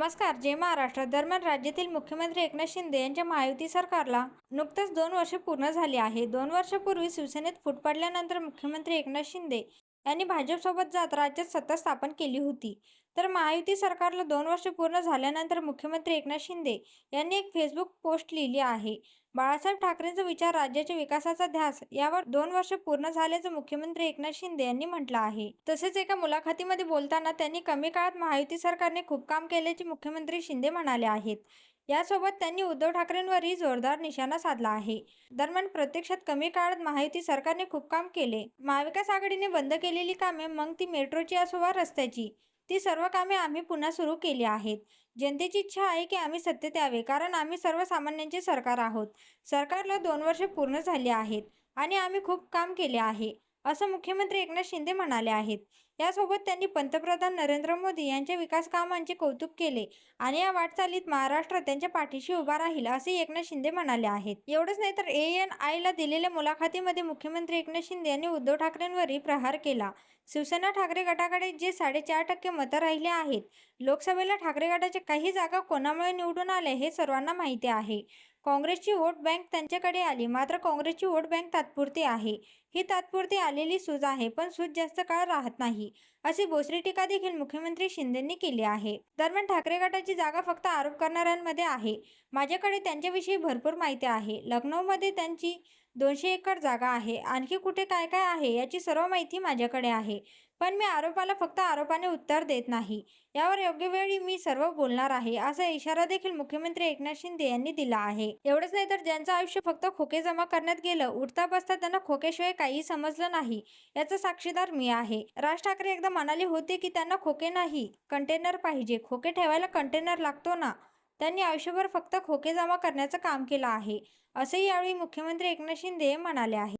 नमस्कार जय महाराष्ट्र दरम्यान राज्यातील मुख्यमंत्री एकनाथ शिंदे यांच्या महायुती सरकारला नुकतंच दोन वर्षे पूर्ण झाली आहे. दोन वर्षापूर्वी शिवसेनेत फूट पडल्यानंतर मुख्यमंत्री एकनाथ शिंदे यांनी भाजपसोबत जात राज्यात सत्ता स्थापन केली होती. तर महायुती सरकारला दोन वर्ष पूर्ण झाल्यानंतर मुख्यमंत्री एकनाथ शिंदे यांनी एक फेसबुक पोस्ट लिहिली आहे. बाळासाहेब ठाकरेंचा विचार राज्याच्या विकासाचा ध्यास यावर दोन वर्ष पूर्ण झाल्याचं मुख्यमंत्री एकनाथ शिंदे यांनी म्हटलं आहे. तसेच एका मुलाखतीमध्ये बोलताना त्यांनी कमी काळात महायुती सरकारने खूप काम केल्याचे मुख्यमंत्री शिंदे म्हणाले आहेत. यासोबत त्यांनी उद्धव ठाकरेंवरही जोरदार निशाणा साधला आहे. दरम्यान प्रत्यक्षात कमी काळात महायुती सरकारने खूप काम केले. महाविकास आघाडीने बंद केलेली कामे मग ती मेट्रोची असो वा रस्त्याची ती सर्व कामे आम्ही पुन्हा सुरू केली आहेत. जनतेची इच्छा आहे की आम्ही सत्य द्यावे कारण आम्ही सर्वसामान्यांचे सरकार आहोत. सरकारला दोन वर्षे पूर्ण झाली आहेत आणि आम्ही खूप काम केले आहे. असं मुख्यमंत्री एकनाथ शिंदे म्हणाले आहेत. यासोबत त्यांनी पंतप्रधान नरेंद्र मोदी यांच्या विकास कामांचे कौतुक केले आणि या वाटचालीत महाराष्ट्र त्यांच्या पाठीशी उभा राहील असे एकनाथ शिंदे म्हणाले आहेत. एवढंच नाही तर ए एन आयला दिलेल्या मुलाखतीमध्ये मुख्यमंत्री एकनाथ शिंदे यांनी उद्धव ठाकरेंवरही प्रहार केला. शिवसेना ठाकरे गटाकडे जे साडेचार टक्के मतं राहिले आहेत लोकसभेला ठाकरे गटाच्या काही जागा कोणामुळे निवडून आल्या हे सर्वांना माहिती आहे. काँग्रेसची वोट बँक त्यांच्याकडे आली. मात्र काँग्रेसची वोट बँक तात्पुरती आहे. ही तात्पुरती आलेली सूज आहे पण सूज जास्त काळ राहत नाही अशी बोसरी टीका देखील मुख्यमंत्री शिंदेंनी केली आहे. दरम्यान ठाकरे गटाची जागा फक्त आरोप करणाऱ्यांमध्ये आहे. माझ्याकडे त्यांच्याविषयी भरपूर माहिती आहे. लखनौमध्ये त्यांची दोनशे एकर जागा आहे. आणखी कुठे काय काय आहे याची सर्व माहिती माझ्याकडे आहे. पण मी आरोपाला फक्त आरोपाने उत्तर देत नाही. यावर योग्य वेळी मी सर्व बोलणार आहे असा इशारा देखील मुख्यमंत्री एकनाथ शिंदे यांनी दिला आहे. एवढंच नाही तर ज्यांचं आयुष्य फक्त खोके जमा करण्यात गेलं उठता बसता त्यांना खोकेशिवाय काही समजलं नाही याचा साक्षीदार मी आहे. राज ठाकरे एकदा म्हणाले होते की त्यांना खोके नाही कंटेनर पाहिजे. खोके ठेवायला कंटेनर लागतो ना? त्यांनी आयुष्यभर फक्त खोके जमा करण्याचं काम केलं आहे असंही यावेळी मुख्यमंत्री एकनाथ शिंदे म्हणाले आहे.